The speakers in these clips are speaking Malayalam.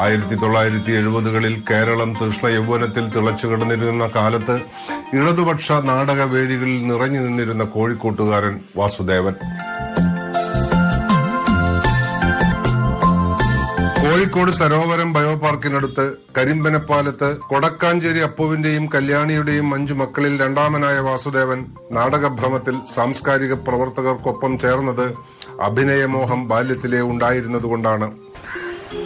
ആയിരത്തി തൊള്ളായിരത്തി എഴുപതുകളിൽ കേരളം കൃഷ്ണ യൗവനത്തിൽ തിളച്ചു കിടന്നിരുന്ന കാലത്ത് ഇടതുപക്ഷ നാടകവേദികളിൽ നിറഞ്ഞു നിന്നിരുന്ന കോഴിക്കോട്ടുകാരൻ വാസുദേവൻ. കോഴിക്കോട് സരോവരം ബയോപാർക്കിനടുത്ത് കരിമ്പനപ്പാലത്ത് കൊടക്കാഞ്ചേരി അപ്പുവിന്റെയും കല്യാണിയുടെയും അഞ്ചു മക്കളിൽ രണ്ടാമനായ വാസുദേവൻ നാടകഭ്രമത്തിൽ സാംസ്കാരിക പ്രവർത്തകർക്കൊപ്പം ചേർന്നത് അഭിനയമോഹം ബാല്യത്തിലെ ഉണ്ടായിരുന്നതുകൊണ്ടാണ്.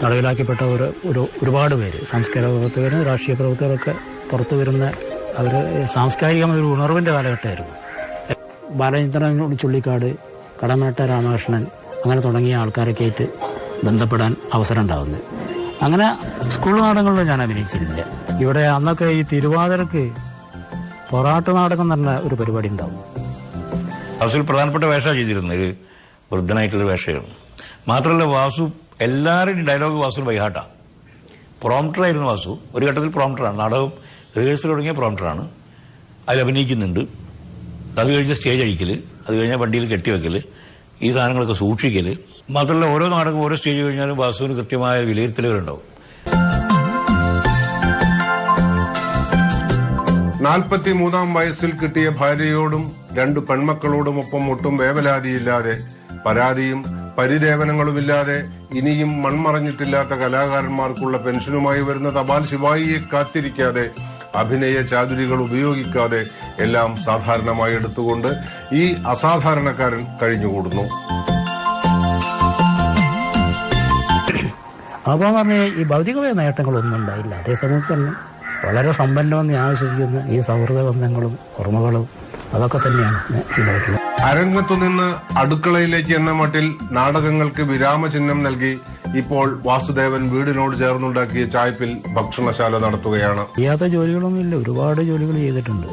തടവിലാക്കപ്പെട്ട ഒരു ഒരു ഒരുപാട് പേര് സാംസ്കാരിക പ്രവർത്തകരും രാഷ്ട്രീയ പ്രവർത്തകരൊക്കെ പുറത്തു വരുന്ന അവർ സാംസ്കാരികമായ ഒരു ഉണർവിന്റെ കാലഘട്ടമായിരുന്നു. ബാലചന്ദ്രൻ ചുള്ളിക്കാട് കടമേട്ട രാമകൃഷ്ണൻ അങ്ങനെ തുടങ്ങിയ ആൾക്കാരൊക്കെ ആയിട്ട് ബന്ധപ്പെടാൻ അവസരം ഉണ്ടാകുന്നത് അങ്ങനെ സ്കൂൾ നാടകങ്ങളിൽ ഞാൻ അഭിനയിച്ചിട്ടില്ല. ഇവിടെ അന്നൊക്കെ ഈ തിരുവാതിരക്ക് പൊറാട്ട് നാടകം എന്ന് പറഞ്ഞ ഒരു പരിപാടി ഉണ്ടാവും. വാസുവിൽ പ്രധാനപ്പെട്ട വേഷമാണ് ചെയ്തിരുന്നത്. വൃദ്ധനായിട്ടുള്ള വേഷമാണ്. മാത്രമല്ല വാസു എല്ലാവരുടെയും ഡയലോഗ് വാസു വൈഹാട്ടാണ് പ്രോംപ്റ്ററായിരുന്നു വാസു. ഒരു ഘട്ടത്തിൽ പ്രോംപ്റ്ററാണ് നാടകം റിഹേഴ്സൽ തുടങ്ങിയ പ്രോംപ്റ്ററാണ് അതിൽ അഭിനയിക്കുന്നുണ്ട്. അത് കഴിഞ്ഞ സ്റ്റേജ് അഴിക്കൽ അത് കഴിഞ്ഞാൽ വണ്ടിയിൽ കെട്ടിവെക്കൽ ഈ സാധനങ്ങളൊക്കെ സൂക്ഷിക്കൽ മാത്രമല്ല ഓരോ നാടകം ഓരോ സ്റ്റേജ് കഴിഞ്ഞാലും വാസുവിന് കൃത്യമായ വിലയിരുത്തലുകളുണ്ടാവും. നാൽപ്പത്തി മൂന്നാം വയസ്സിൽ കിട്ടിയ ഭാര്യയോടും രണ്ടു പെൺമക്കളോടുമൊപ്പം ഒട്ടും വേവലാതിയില്ലാതെ പരാതിയും പരിദേവനങ്ങളുമില്ലാതെ ഇനിയും മൺമറഞ്ഞിട്ടില്ലാത്ത കലാകാരന്മാർക്കുള്ള പെൻഷനുമായി വരുന്ന തപാൽ ശിവായിയെ കാത്തിരിക്കാതെ അഭിനയ ചാതുരികൾ ഉപയോഗിക്കാതെ എല്ലാം സാധാരണമായി എടുത്തുകൊണ്ട് ഈ അസാധാരണക്കാരൻ കഴിഞ്ഞുകൂടുന്നു. അപ്പോൾ പറഞ്ഞ ഈ ഭൗതികമായ നേട്ടങ്ങളൊന്നും ഉണ്ടായില്ല. അതേസമയത്ത് തന്നെ വളരെ സമ്പന്നമെന്ന് ഞാൻ വിശ്വസിക്കുന്ന. ഈ സൗഹൃദ ബന്ധങ്ങളും ഓർമ്മകളും അതൊക്കെ തന്നെയാണ്. ഉണ്ടായിട്ടുള്ളത് നിന്ന് അടുക്കളയിലേക്ക് എന്ന മട്ടിൽ നാടകങ്ങൾക്ക് വിരാമചിഹ്നം നൽകി ഇപ്പോൾ വാസുദേവൻ വീടിനോട് ചേർന്നുണ്ടാക്കിയ ചായ്പിൽ ഭക്ഷണശാല നടത്തുകയാണ്. ചെയ്യാത്ത ജോലികളൊന്നുമില്ല. ഒരുപാട് ജോലികൾ ചെയ്തിട്ടുണ്ട്.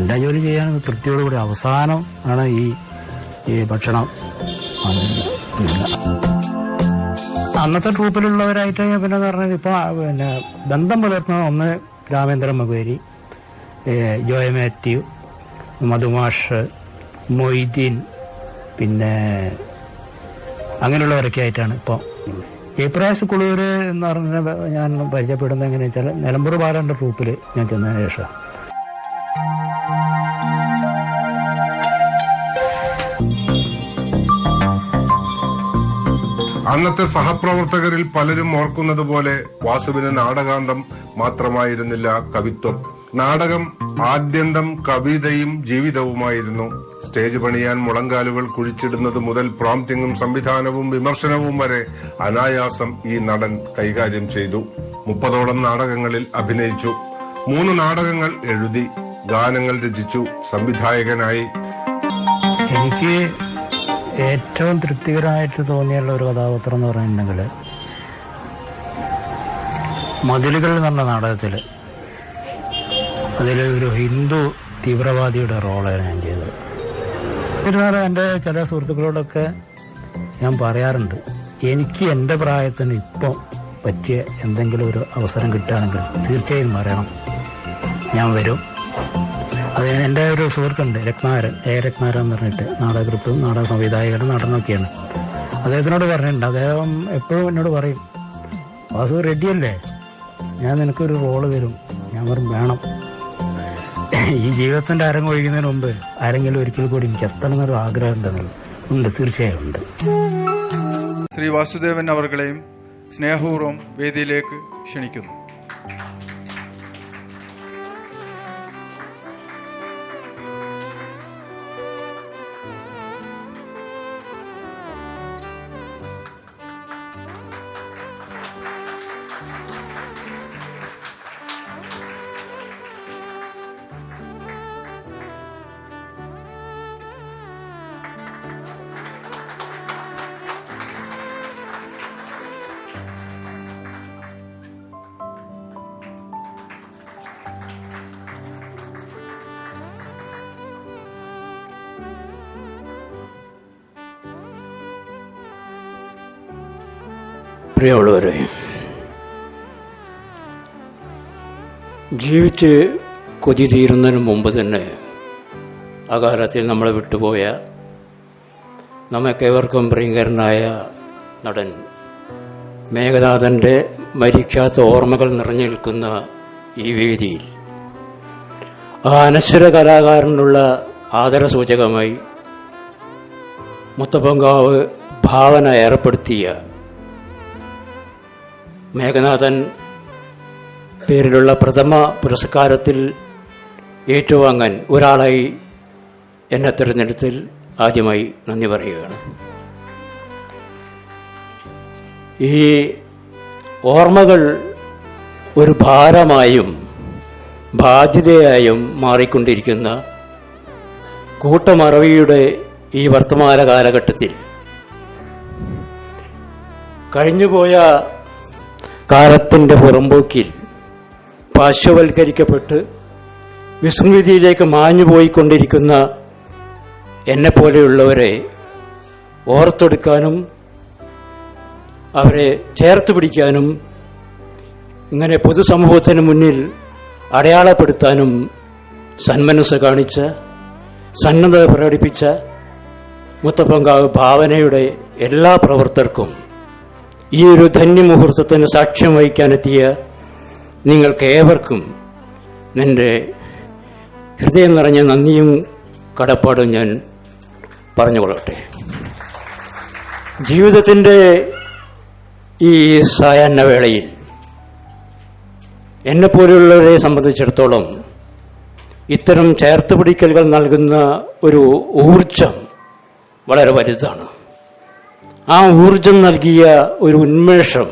എല്ലാ ജോലി ചെയ്യാൻ തൃപ്തിയോടുകൂടി അവസാനം ആണ് ഈ ഈ ഭക്ഷണം. അന്നത്തെ ട്രൂപ്പിലുള്ളവരായിട്ട് പിന്നെ പറഞ്ഞാൽ ഇപ്പൊ പിന്നെ ബന്ധം പുലർത്തുന്ന ഒന്ന് രാമേന്ദ്രൻ മകുവേരി ജോയ മാത്യു മധുമാഷ് മൊയ്തീൻ. പിന്നെ അങ്ങനെയുള്ളവരൊക്കെ ആയിട്ടാണ് ഇപ്പോൾ ജയപ്രകാശ് കുളൂർ എന്ന് പറഞ്ഞ ഞാൻ പരിചയപ്പെടുന്നത് എങ്ങനെയാ വെച്ചാൽ നിലമ്പൂർ ബാലന്റെ ട്രൂപ്പിൽ ഞാൻ ചെന്നതിന് ശേഷം അന്നത്തെ സഹപ്രവർത്തകരിൽ പലരും ഓർക്കുന്നത് പോലെ വാസുവിന് നാടകാന്തം മാത്രമായിരുന്നില്ല കവിത്വം. നാടകം ആദ്യന്തം കവിതയും ജീവിതവുമായിരുന്നു. സ്റ്റേജ് പണിയാൻ മുളങ്കാലുകൾ കുഴിച്ചിടുന്നത് മുതൽ പ്രോംപ്റ്റിംഗും സംവിധാനവും വിമർശനവും വരെ അനായാസം ഈ നടൻ കൈകാര്യം ചെയ്തു. മുപ്പതോളം നാടകങ്ങളിൽ അഭിനയിച്ചു. മൂന്ന് നാടകങ്ങൾ എഴുതി ഗാനങ്ങൾ രചിച്ചു സംവിധായകനായി. എനിക്ക് ഏറ്റവും തൃപ്തികരമായിട്ട് തോന്നിയുള്ള ഒരു കഥാപാത്രം എന്ന് പറയുന്നുണ്ടെങ്കിൽ മതിലുകൾ എന്ന നാടകത്തിൽ അതിൽ ഒരു ഹിന്ദു തീവ്രവാദിയുടെ റോളാണ് ഞാൻ ചെയ്തത്. എന്നിരുന്നാലും എന്റെ ചില സുഹൃത്തുക്കളോടൊക്കെ ഞാൻ പറയാറുണ്ട് എനിക്ക് എന്റെ പ്രായത്തിന് ഇപ്പം പറ്റിയ എന്തെങ്കിലും ഒരു അവസരം കിട്ടുകയാണെങ്കിൽ തീർച്ചയായും പറയണം ഞാൻ വരും. അത് എന്റെ ഒരു സുഹൃത്തുണ്ട് രത്നാകരൻ എ. രത്നാകരൻ എന്ന് പറഞ്ഞിട്ട് നാടകൃത്തും നാടക സംവിധായകനും നടനൊക്കെയാണ്. അദ്ദേഹത്തിനോട് പറഞ്ഞിട്ടുണ്ട് അദ്ദേഹം എപ്പോഴും എന്നോട് പറയും വാസു റെഡിയല്ലേ ഞാൻ നിനക്കൊരു റോൾ തരും. ഞാൻ പറയും വേണം. ഈ ജീവിതത്തിന്റെ അരങ്ങൊഴിക്കുന്നതിന് മുമ്പ് ആരെങ്കിലും ഒരിക്കൽ കൂടി എനിക്ക് എത്തണം എന്നൊരു ആഗ്രഹം ഉണ്ടെന്നുള്ളത് ഉണ്ട് തീർച്ചയായും ഉണ്ട്. ശ്രീ വാസുദേവൻ അവർകളെയും സ്നേഹപൂർവം വേദിയിലേക്ക് ക്ഷണിക്കുന്നു. പ്രിയമുള്ളവരെ ജീവിച്ച് കൊതി തീരുന്നതിന് മുമ്പ് തന്നെ അകാലത്തിൽ നമ്മളെ വിട്ടുപോയ നമുക്കേവർക്കും പ്രിയങ്കരനായ നടൻ മേഘനാഥന്റെ മരിക്കാത്ത ഓർമ്മകൾ നിറഞ്ഞു നിൽക്കുന്ന ഈ വേദിയിൽ ആ അനശ്വര കലാകാരനുള്ള ആദരസൂചകമായി മുത്തപ്പങ്കാവ് ഭാവന ഏർപ്പെടുത്തിയ മേഘനാഥൻ പേരിലുള്ള പ്രഥമ പുരസ്കാരത്തിൽ ഏറ്റുവാങ്ങാൻ ഒരാളായി എന്നെ തിരഞ്ഞെടുത്തിൽ ആദ്യമായി നന്ദി പറയുകയാണ്. ഈ ഓർമ്മകൾ ഒരു ഭാരമായും ബാധ്യതയായും മാറിക്കൊണ്ടിരിക്കുന്ന കൂട്ടമറവിയുടെ ഈ വർത്തമാന കാലഘട്ടത്തിൽ കഴിഞ്ഞുപോയ കാലത്തിന്റെ പുറമ്പോക്കിൽ പാർശ്വവൽക്കരിക്കപ്പെട്ട് വിസ്മൃതിയിലേക്ക് മാഞ്ഞു പോയിക്കൊണ്ടിരിക്കുന്ന എന്നെപ്പോലെയുള്ളവരെ ഓർത്തെടുക്കാനും അവരെ ചേർത്ത് പിടിക്കാനും ഇങ്ങനെ പൊതുസമൂഹത്തിന് മുന്നിൽ അടയാളപ്പെടുത്താനും സന്മനസ് കാണിച്ച സന്നദ്ധത പ്രകടിപ്പിച്ച മുത്തപ്പങ്കാവ് ഭാവനയുടെ എല്ലാ പ്രവർത്തകർക്കും ഈ ഒരു ധന്യമുഹൂർത്തത്തിന് സാക്ഷ്യം വഹിക്കാനെത്തിയ നിങ്ങൾക്ക് ഏവർക്കും എന്റെ ഹൃദയം നിറഞ്ഞ നന്ദിയും കടപ്പാടും ഞാൻ പറഞ്ഞുകൊള്ളട്ടെ. ജീവിതത്തിന്റെ ഈ സായാഹ്ന വേളയിൽ എന്നെപ്പോലെയുള്ളവരെ സംബന്ധിച്ചിടത്തോളം ഇത്തരം ചേർത്ത് പിടിക്കലുകൾ നൽകുന്ന ഒരു ഊർജം വളരെ വലുതാണ്. ആ ഊർജം നൽകിയ ഒരു ഉന്മേഷം.